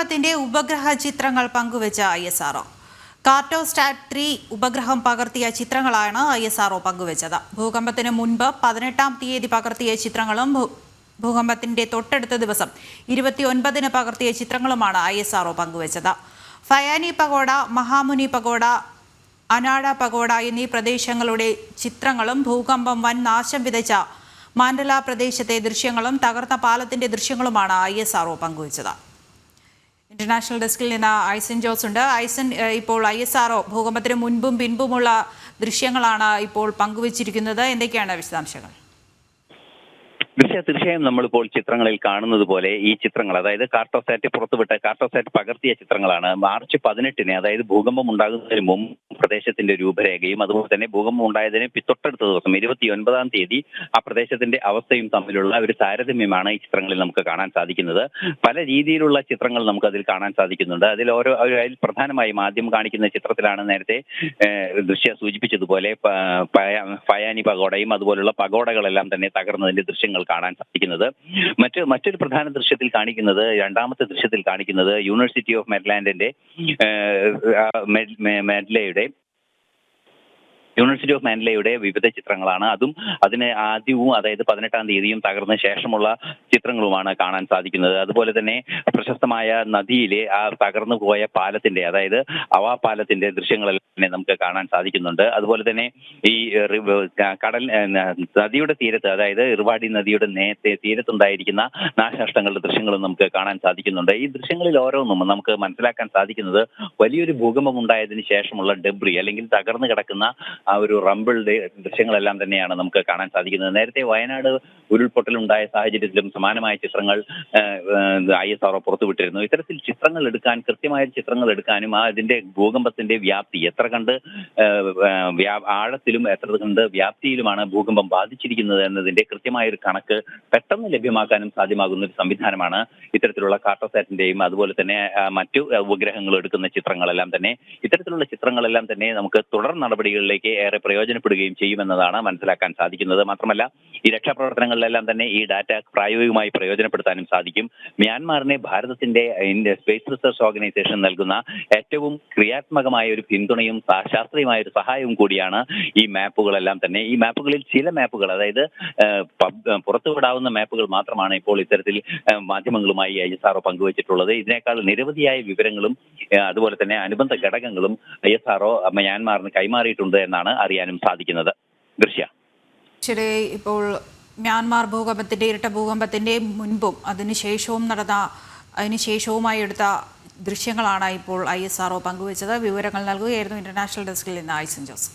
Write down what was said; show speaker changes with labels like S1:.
S1: ഭൂകമ്പത്തിന്റെ ഉപഗ്രഹ ചിത്രങ്ങൾ പങ്കുവെച്ച I S R O Cartosat three ഉപഗ്രഹം പകർത്തിയ ചിത്രങ്ങളാണ് ഐ എസ് ആർഒ പങ്കുവച്ചത്. ഭൂകമ്പത്തിന് മുൻപ് പതിനെട്ടാം തീയതി പകർത്തിയ ചിത്രങ്ങളും ഭൂകമ്പത്തിന്റെ തൊട്ടടുത്ത ദിവസം ഇരുപത്തിയൊൻപതിന് പകർത്തിയ ചിത്രങ്ങളുമാണ് ഐ എസ് ആർഒ പങ്കുവച്ചത്. Fayani pagoda Mahamuni pagoda Anada pagoda എന്നീ പ്രദേശങ്ങളുടെ ചിത്രങ്ങളും ഭൂകമ്പം വൻ നാശം വിതച്ച മാൻഡല പ്രദേശത്തെ ദൃശ്യങ്ങളും തകർന്ന പാലത്തിന്റെ ദൃശ്യങ്ങളുമാണ് ഐ എസ് ആർഒ പങ്കുവച്ചത്. ഇന്റർനാഷണൽ ഡെസ്കിൽ നിന്ന് ഐസൻ ജോസ് ഉണ്ട്. ഐസൻ ഇപ്പോൾ ഐ എസ് ആർഒ ഭൂകമ്പത്തിന് മുൻപും പിൻപുമുള്ള ദൃശ്യങ്ങളാണ് ഇപ്പോൾ പങ്കുവച്ചിരിക്കുന്നത്. എന്തൊക്കെയാണ് വിശദാംശങ്ങൾ?
S2: തീർച്ചയായും നമ്മളിപ്പോൾ ചിത്രങ്ങളിൽ കാണുന്നത് പോലെ ഈ ചിത്രങ്ങൾ അതായത് കാർട്ടോസാറ്റ് പുറത്തുവിട്ട കാർട്ടോസാറ്റ് പകർത്തിയ ചിത്രങ്ങളാണ്. മാർച്ച് പതിനെട്ടിന് അതായത് ഭൂകമ്പം ഉണ്ടാകുന്നതിന് മുമ്പ് പ്രദേശത്തിന്റെ രൂപരേഖയും അതുപോലെ തന്നെ ഭൂകമ്പം ഉണ്ടായതിന് തൊട്ടടുത്ത ദിവസം ഇരുപത്തി ഒൻപതാം തീയതി ആ പ്രദേശത്തിന്റെ അവസ്ഥയും തമ്മിലുള്ള ഒരു താരതമ്യമാണ് ഈ ചിത്രങ്ങളിൽ നമുക്ക് കാണാൻ സാധിക്കുന്നത്. പല രീതിയിലുള്ള ചിത്രങ്ങൾ നമുക്ക് അതിൽ കാണാൻ സാധിക്കുന്നുണ്ട്. അതിൽ ഓരോ അതിൽ പ്രധാനമായും ആദ്യം കാണിക്കുന്ന ചിത്രത്തിലാണ് നേരത്തെ ദൃശ്യ സൂചിപ്പിച്ചതുപോലെ പയാനി പഗോഡയും അതുപോലുള്ള പകോടകളെല്ലാം തന്നെ തകർന്നതിന്റെ ദൃശ്യങ്ങൾ കാണാൻ സാധിക്കുന്നത്. മറ്റ് മറ്റൊരു പ്രധാന ദൃശ്യത്തിൽ കാണിക്കുന്നത് രണ്ടാമത്തെ ദൃശ്യത്തിൽ കാണിക്കുന്നത് യൂണിവേഴ്സിറ്റി ഓഫ് മെഡ്ലാൻഡിന്റെ മെഡ്ലയുടെ യൂണിവേഴ്സിറ്റി ഓഫ് മാൻഡലയുടെ വിവിധ ചിത്രങ്ങളാണ്. അതും അതിന് ആദ്യവും അതായത് പതിനെട്ടാം തീയതിയും തകർന്ന ശേഷമുള്ള ചിത്രങ്ങളുമാണ് കാണാൻ സാധിക്കുന്നത്. അതുപോലെ തന്നെ പ്രശസ്തമായ നദിയിലെ ആ തകർന്നു പോയ പാലത്തിന്റെ അതായത് അവാ പാലത്തിന്റെ ദൃശ്യങ്ങളെല്ലാം നമുക്ക് കാണാൻ സാധിക്കുന്നുണ്ട്. അതുപോലെ തന്നെ ഈ കടൽ നദിയുടെ തീരത്ത് അതായത് ഇറുവാടി നദിയുടെ നേരത്തെ തീരത്തുണ്ടായിരിക്കുന്ന നാശനഷ്ടങ്ങളുടെ ദൃശ്യങ്ങളും നമുക്ക് കാണാൻ സാധിക്കുന്നുണ്ട്. ഈ ദൃശ്യങ്ങളിൽ ഓരോന്നും നമുക്ക് മനസ്സിലാക്കാൻ സാധിക്കുന്നത് വലിയൊരു ഭൂകമ്പം ഉണ്ടായതിനു ശേഷമുള്ള ഡെബ്രി അല്ലെങ്കിൽ തകർന്നു കിടക്കുന്ന ആ ഒരു റമ്പിളുടെ ദൃശ്യങ്ങളെല്ലാം തന്നെയാണ് നമുക്ക് കാണാൻ സാധിക്കുന്നത്. നേരത്തെ വയനാട് ഉരുൾപൊട്ടലുണ്ടായ സാഹചര്യത്തിലും സമാനമായ ചിത്രങ്ങൾ ഐ എസ് ആർ പുറത്തുവിട്ടിരുന്നു. ഇത്തരത്തിൽ ചിത്രങ്ങൾ എടുക്കാൻ കൃത്യമായ ചിത്രങ്ങൾ എടുക്കാനും ആ ഇതിന്റെ ഭൂകമ്പത്തിന്റെ വ്യാപ്തി എത്ര കണ്ട് ആഴത്തിലും എത്ര കണ്ട് വ്യാപ്തിയിലുമാണ് ഭൂകമ്പം ബാധിച്ചിരിക്കുന്നത് എന്നതിന്റെ കൃത്യമായ ഒരു കണക്ക് പെട്ടെന്ന് ലഭ്യമാക്കാനും സാധ്യമാകുന്ന ഒരു സംവിധാനമാണ് ഇത്തരത്തിലുള്ള കാർട്ടോസാറ്റിന്റെയും അതുപോലെ തന്നെ മറ്റു ഉപഗ്രഹങ്ങൾ എടുക്കുന്ന ചിത്രങ്ങളെല്ലാം തന്നെ. ഇത്തരത്തിലുള്ള ചിത്രങ്ങളെല്ലാം തന്നെ നമുക്ക് തുടർ നടപടികളിലേക്ക് ഏറെ പ്രയോജനപ്പെടുകയും ചെയ്യുമെന്നതാണ് മനസ്സിലാക്കാൻ സാധിക്കുന്നത്. മാത്രമല്ല ഈ രക്ഷാപ്രവർത്തനങ്ങളിലെല്ലാം തന്നെ ഈ ഡാറ്റ പ്രായോഗികമായി പ്രയോജനപ്പെടുത്താനും സാധിക്കും. മ്യാൻമാറിനെ ഭാരതത്തിന്റെ സ്പേസ് റിസർച്ച് ഓർഗനൈസേഷൻ നൽകുന്ന ഏറ്റവും ക്രിയാത്മകമായ ഒരു പിന്തുണയും സാ- ശാസ്ത്രീയമായ ഒരു സഹായവും കൂടിയാണ് ഈ മാപ്പുകളെല്ലാം തന്നെ. ഈ മാപ്പുകളിൽ ചില മാപ്പുകൾ അതായത് പുറത്തുവിടാവുന്ന മാപ്പുകൾ മാത്രമാണ് ഇപ്പോൾ ഇത്തരത്തിൽ മാധ്യമങ്ങളുമായി ഐ എസ് ആർ പങ്കുവച്ചിട്ടുള്ളത്. ഇതിനേക്കാൾ നിരവധിയായ വിവരങ്ങളും അതുപോലെ തന്നെ അനുബന്ധ ഘടകങ്ങളും ഐ എസ് ആർ മ്യാൻമാറിന് കൈമാറിയിട്ടുണ്ട് എന്നാണ് അറിയാനും സാധിക്കുന്നത്. ദൃശ്യ.
S1: ഇപ്പോൾ മ്യാൻമാർ ഭൂകമ്പത്തിന്റെ ഇരട്ട ഭൂകമ്പത്തിന്റെ മുൻപും അതിനുശേഷവും നടന്ന അതിനുശേഷവുമായി എടുത്ത ദൃശ്യങ്ങളാണ് ഇപ്പോൾ ഐ എസ് ആർ പങ്കുവച്ചത്. വിവരങ്ങൾ നൽകുകയായിരുന്നു ഇന്റർനാഷണൽ ഡെസ്കിൽ നിന്ന് ആയിസൻ ജോസ്